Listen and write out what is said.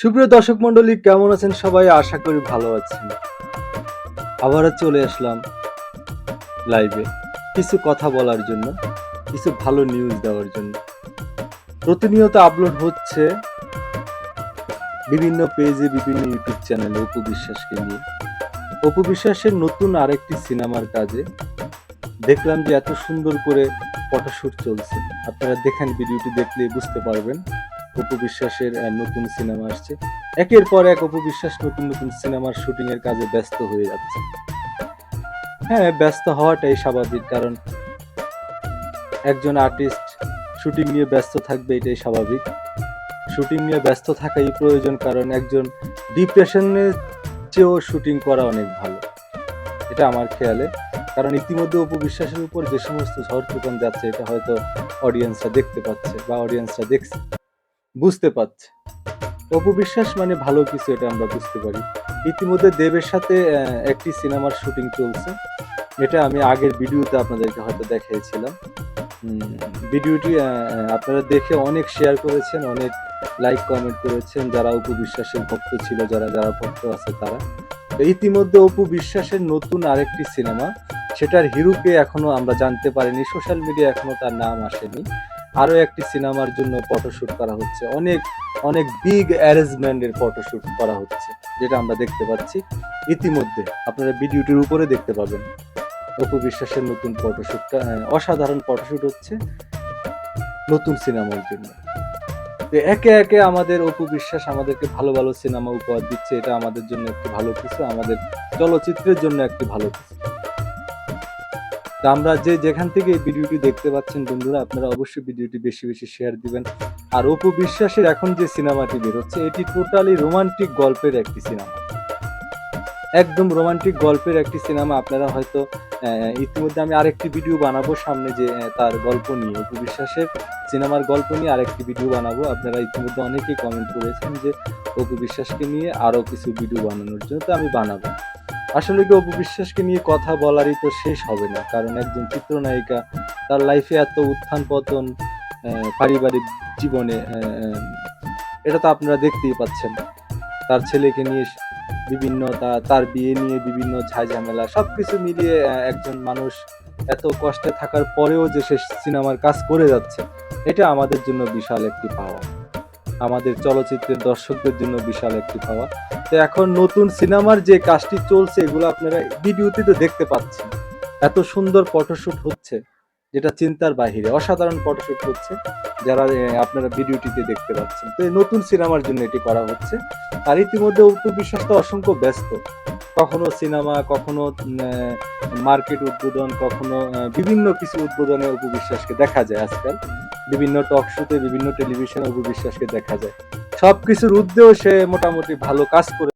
সুপ্রিয় দর্শক মন্ডলী কেমন আছেন সবাই? আশা করি ভালো আছেন। আবারও চলে আসলাম লাইভে কিছু কথা বলার জন্য, কিছু ভালো নিউজ দেওয়ার জন্য। প্রতিনিয়ত আপলোড হচ্ছে বিভিন্ন পেজে বিভিন্ন ইউটিউব চ্যানেলে অপু বিশ্বাসকে নিয়ে। অপু বিশ্বাসের নতুন আরেকটি সিনেমার কাজে দেখলাম যে এত সুন্দর করে ফটোশ্যুট চলছে। আপনারা দেখেন ভিডিওটি দেখলে বুঝতে পারবেন। অপু বিশ্বাসের নতুন সিনেমা আসছে। একের পর এক অপু বিশ্বাস নতুন নতুন সিনেমার শুটিং এর কাজে ব্যস্ত হয়ে যাচ্ছে। হ্যাঁ ব্যস্ত হওয়াটাই স্বাভাবিক, কারণ একজন আর্টিস্ট শুটিং নিয়ে ব্যস্ত থাকবে, এটাই স্বাভাবিক। শুটিং নিয়ে ব্যস্ত থাকাই প্রয়োজন, কারণ একজন ডিপ্রেশনের চেয়েও শুটিং করা অনেক ভালো। এটা আমার খেয়ালে। কারণ ইতিমধ্যে অপু বিশ্বাসের উপর যে সমস্ত ঝড় তুফান যাচ্ছে, এটা হয়তো অডিয়েন্সরা দেখতে পাচ্ছে বা অডিয়েন্সরা দেখছে। বুঝতে পারছে। অপু বিশ্বাস মানে ভালো কিছু এটা আমরা বুঝতে পারি। ইতিমধ্যে দেবের সাথে একটি সিনেমার শুটিং চলছে। এটা আমি আগের ভিডিওতে আপনাদেরকে হয়তো দেখিয়েছিলাম। ভিডিওটি আপনারা দেখে অনেক শেয়ার করেছেন, অনেক লাইক কমেন্ট করেছেন যারা অপু বিশ্বাসের ভক্ত ছিল, যারা যারা ভক্ত আছে তারা। ইতিমধ্যে অপু বিশ্বাসের নতুন আরেকটি সিনেমা, সেটার হিরোকে এখনও আমরা জানতে পারিনি, সোশ্যাল মিডিয়া এখনও তার নাম আসেনি। আরও একটি সিনেমার জন্য ফটোশুট করা হচ্ছে। অনেক অনেক বিগ অ্যারেঞ্জমেন্টের ফটোশুট করা হচ্ছে, যেটা আমরা দেখতে পাচ্ছি। ইতিমধ্যে আপনারা ভিডিওটির উপরে দেখতে পাবেন। অপু বিশ্বাসের নতুন ফটোশুটটা অসাধারণ ফটোশুট হচ্ছে নতুন সিনেমার জন্য। একে একে আমাদের অপু বিশ্বাস আমাদেরকে ভালো ভালো সিনেমা উপহার দিচ্ছে। এটা আমাদের জন্য একটি ভালো কিছু, আমাদের চলচ্চিত্রের জন্য একটি ভালো কিছু। তো আমরা যে যেখান থেকে এই ভিডিওটি দেখতে পাচ্ছেন বন্ধুরা, আপনারা অবশ্যই ভিডিওটি বেশি বেশি শেয়ার দিবেন। আর অপু বিশ্বাসের এখন যে সিনেমাটি বেরোচ্ছে, এটি টোটালি রোমান্টিক গল্পের একটি সিনেমা। একদম রোমান্টিক গল্পের একটি সিনেমা, আপনারা হয়তো ইতিমধ্যে আমি আরেকটি ভিডিও বানাবো সামনে যে তার গল্প নিয়ে। অপু বিশ্বাসের সিনেমার গল্প নিয়ে আরেকটি ভিডিও বানাবো। আপনারা ইতিমধ্যে অনেকেই কমেন্ট করেছেন যে, অপু বিশ্বাসকে নিয়ে আরও কিছু ভিডিও বানানোর জন্য তো আমি বানাবো। আসলে কি অপু বিশ্বাসকে নিয়ে কথা বলারই তো শেষ হবে না। কারণ একজন চিত্রনায়িকা তার লাইফে এত উত্থান পতন পারিবারিক জীবনে এটা তো আপনারা দেখতেই পাচ্ছেন। তার ছেলেকে নিয়ে বিভিন্ন তার বিয়ে নিয়ে বিভিন্ন ঝামেলা সবকিছু মিলিয়ে একজন মানুষ এত কষ্টে থাকার পরেও যে সে সিনেমার কাজ করে যাচ্ছে, এটা আমাদের জন্য বিশাল একটি পাওয়া। আমাদের চলচ্চিত্রের দর্শকদের জন্য বিশাল একটি পাওয়া তো এখন নতুন সিনেমার যে কাজটি চলছে, এগুলো আপনারা ভিডিওতে তো দেখতে পাচ্ছেন। এত সুন্দর ফটোশুট হচ্ছে, যেটা চিন্তার বাহিরে। অসাধারণ ফটোশুট হচ্ছে, যারা আপনারা ভিডিওটিতে দেখতে পাচ্ছেন। তো এই নতুন সিনেমার জন্য এটি করা হচ্ছে। আর ইতিমধ্যে অপু বিশ্বাস তো অসংখ্য ব্যস্ত। কখনো সিনেমা, কখনো মার্কেট উদ্বোধন, কখনো বিভিন্ন কিছু উদ্বোধনে অপু বিশ্বাসকে দেখা যায় আজকাল। বিভিন্ন টক শোতে বিভিন্ন টেলিভিশনে অপু বিশ্বাসকে দেখা যায়। সবকিছুর উদ্দেশ্যে সে মোটামুটি ভালো কাজ করে